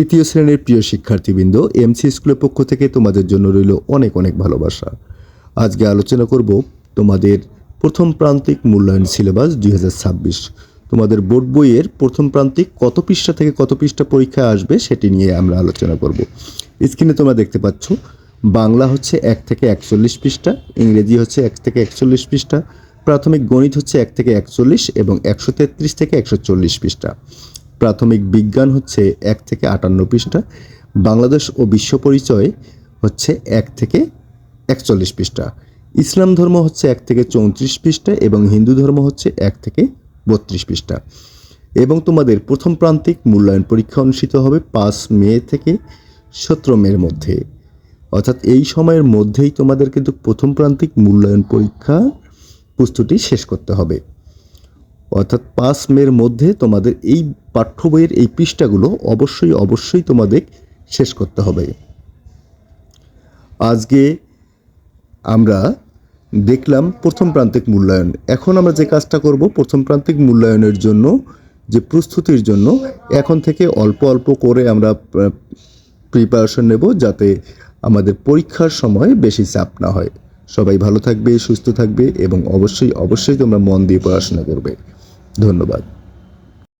তৃতীয় শ্রেণির প্রিয় শিক্ষার্থীবৃন্দ এমসি স্কুলের পক্ষ থেকে তোমাদের জন্য রইল অনেক অনেক ভালোবাসা। আজকে আলোচনা করব তোমাদের প্রথম প্রান্তিক মূল্যায়ন সিলেবাস দুই হাজার ছাব্বিশ। তোমাদের বোর্ড বইয়ের প্রথম প্রান্তিক কত পৃষ্ঠা থেকে কত পৃষ্ঠা পরীক্ষা আসবে সেটি নিয়ে আমরা আলোচনা করব। স্ক্রিনে তোমরা দেখতে পাচ্ছ, বাংলা হচ্ছে এক থেকে একচল্লিশ পৃষ্ঠা, ইংরেজি হচ্ছে এক থেকে একচল্লিশ পৃষ্ঠা, প্রাথমিক গণিত হচ্ছে এক থেকে একচল্লিশ এবং একশো তেত্রিশ থেকে একশো চল্লিশ পৃষ্ঠা। প্রাথমিক বিজ্ঞান হচ্ছে এক থেকে আটান্ন পৃষ্ঠা, বাংলাদেশ ও বিশ্ব পরিচয় হচ্ছে এক থেকে একচল্লিশ পৃষ্ঠা। ইসলাম ধর্ম হচ্ছে এক থেকে চৌত্রিশ পৃষ্ঠা এবং হিন্দু ধর্ম হচ্ছে এক থেকে বত্রিশ পৃষ্ঠা। এবং তোমাদের প্রথম প্রান্তিক মূল্যায়ন পরীক্ষা অনুষ্ঠিত হবে পাঁচ মে থেকে সতেরো মের মধ্যে। অর্থাৎ এই সময়ের মধ্যেই তোমাদের কিন্তু প্রথম প্রান্তিক মূল্যায়ন পরীক্ষা প্রস্তুতি শেষ করতে হবে। অর্থাৎ পাঁচ মের মধ্যে তোমাদের এই পাঠ্য বইয়ের এই পৃষ্ঠাগুলো অবশ্যই অবশ্যই তোমাদের শেষ করতে হবে। আজকে আমরা দেখলাম প্রথম প্রান্তিক মূল্যায়ন। এখন আমরা যে কাজটা করব, প্রথম প্রান্তিক মূল্যায়নের জন্য, যে প্রস্তুতির জন্য, এখন থেকে অল্প অল্প করে আমরা প্রিপারেশন নেব যাতে আমাদের পরীক্ষার সময় বেশি চাপ না হয়। সবাই ভালো থাকবে, সুস্থ থাকবে এবং অবশ্যই অবশ্যই তোমরা মন দিয়ে পড়াশোনা করবে। ধন্যবাদ।